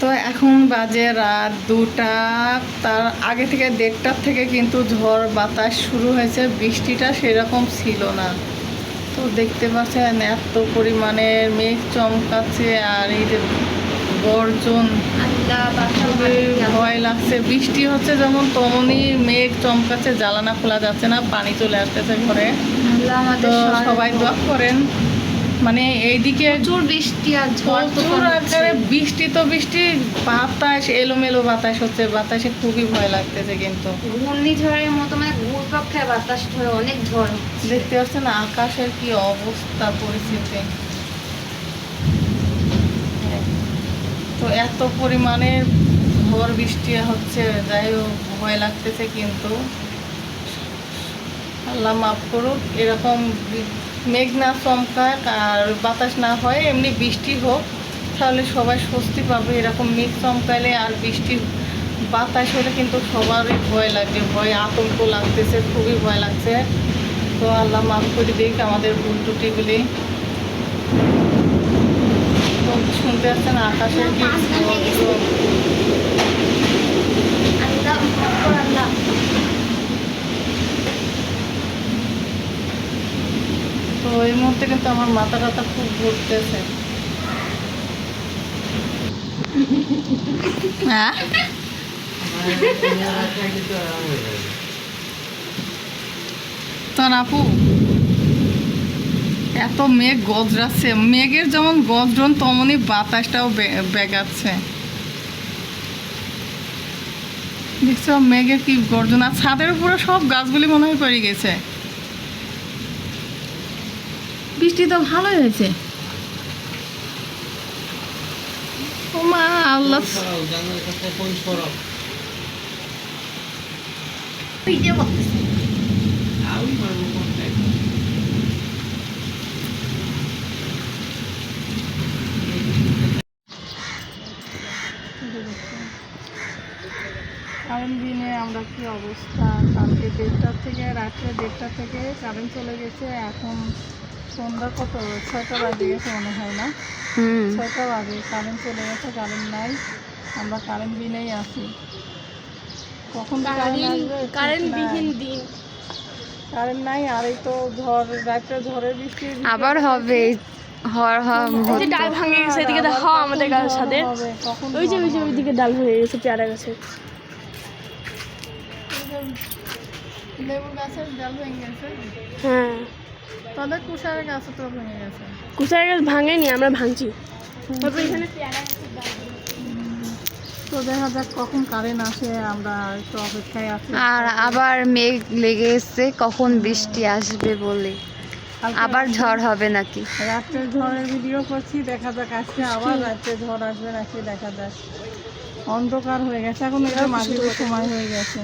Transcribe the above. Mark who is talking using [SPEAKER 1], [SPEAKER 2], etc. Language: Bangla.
[SPEAKER 1] তো এখন বাজে রাত দুটা তার আগে থেকে দেড়টার থেকে কিন্তু ঝড় বাতাস শুরু হয়েছে বৃষ্টিটা সেরকম ছিল না। তো দেখতে পাচ্ছেন এত পরিমাণে মেঘ চমকাচ্ছে আর এই যে গর্জন ভয় লাগছে। বৃষ্টি হচ্ছে যেমন তেমনই মেঘ চমকাচ্ছে জ্বালানা খোলা যাচ্ছে না পানি চলে আসতেছে ঘরে। তো সবাই দোয়া করেন। মানে এইদিকে
[SPEAKER 2] প্রচুর বৃষ্টি আর
[SPEAKER 1] প্রচুর আকারে বৃষ্টি তো বৃষ্টি বাতাস এলোমেলো বাতাস হচ্ছে বাতাসে খুবই ভয় লাগতেছে কিন্তু।
[SPEAKER 2] ঘূর্ণিঝড়ের মতো মানে ঘুরপাক খায় বাতাস ধরে অনেক ঝড়
[SPEAKER 1] দেখতে পাচ্ছেন আকাশের কি অবস্থা পরিস্থিতি। তো এত পরিমাণে ঝড় বৃষ্টি হচ্ছে যাই হোক ভয় লাগতেছে কিন্তু। আল্লাহ মাফ করুক এরকম মেঘ না চমকাক আর বাতাস না হয়, এমনি বৃষ্টি হোক, তাহলে সবাই স্বস্তি পাবে। এরকম মেঘ চমকালে আর বৃষ্টি, বাতাস হলে কিন্তু সবারই ভয় লাগবে ভয়, আতঙ্ক লাগতেছে, খুবই ভয় লাগছে। তো আল্লাহ মাফ করে দিক আমাদের ভুল ত্রুটিগুলি তো শুনতে পাচ্ছেন, আকাশের কি গর্জন।
[SPEAKER 2] আল্লাহ মাফ কর আল্লাহ
[SPEAKER 1] তো এই মুহূর্তে কিন্তু আমার মাথা টাথা খুব ঘুরতেছে। হ্যাঁ? আপু, এত মেঘ গজরাচ্ছে। মেঘের যেমন গজরন তেমনই বাতাসটাও বেগাচ্ছে। দেখছ, মেঘের কি গর্জন। আর ছাদের উপরে সব গাছগুলি মনে হয় পড়ে গেছে। বৃষ্টি তো ভালোই হয়েছে। কারেন্ট দিনে আমরা কি অবস্থা? কালকে দেড়টার থেকে, রাত্রে দেড়টা থেকে কারেন্ট চলে গেছে, এখন সন্ধ্যা কত? ছয়টা বাজে গেছে মনে হয় না। ছয়টা বাজে কারেন্ট চলে গেছে কারেন্ট নাই। আমরা কারেন্ট বিনেই আছি। কখন কারেন্ট
[SPEAKER 2] বিহীন দিন।
[SPEAKER 1] কারেন্ট নাই আর এই তো ঝড় রাত্রে ঝড়ের বৃষ্টি
[SPEAKER 3] আবার হবে। হর হর
[SPEAKER 2] ওই যে ডাল ভাঙে গেছে এদিকে দেখো আমাদের গাছের সাথে। ওই যে ওই যে ওইদিকে ডাল হয়ে গেছে পেয়ারা গাছে
[SPEAKER 1] লেবু গাছের ডাল ভেঙে গেছে।
[SPEAKER 2] হ্যাঁ।
[SPEAKER 1] তাদের কুষারের গাছও তো ভেঙে গেছে
[SPEAKER 2] কুচার গাছ ভাঙেনি আমরা ভাঙছি। তারপর এখানে।
[SPEAKER 1] তো দেখা যাক কখন কারেন্ট আসে আমরা একটু অপেক্ষায় আছি।
[SPEAKER 3] আর আবার মেঘ লেগে এসছে কখন বৃষ্টি আসবে বলে। আবার ঝড় হবে নাকি?
[SPEAKER 1] রাত্রে ঝড়ের ভিডিও করছি দেখা যাক আজকে আবার রাত্রে ঝড় আসবে নাকি দেখা যাক। অন্ধকার হয়ে গেছে এখন এটা মাঝে সময় হয়ে গেছে।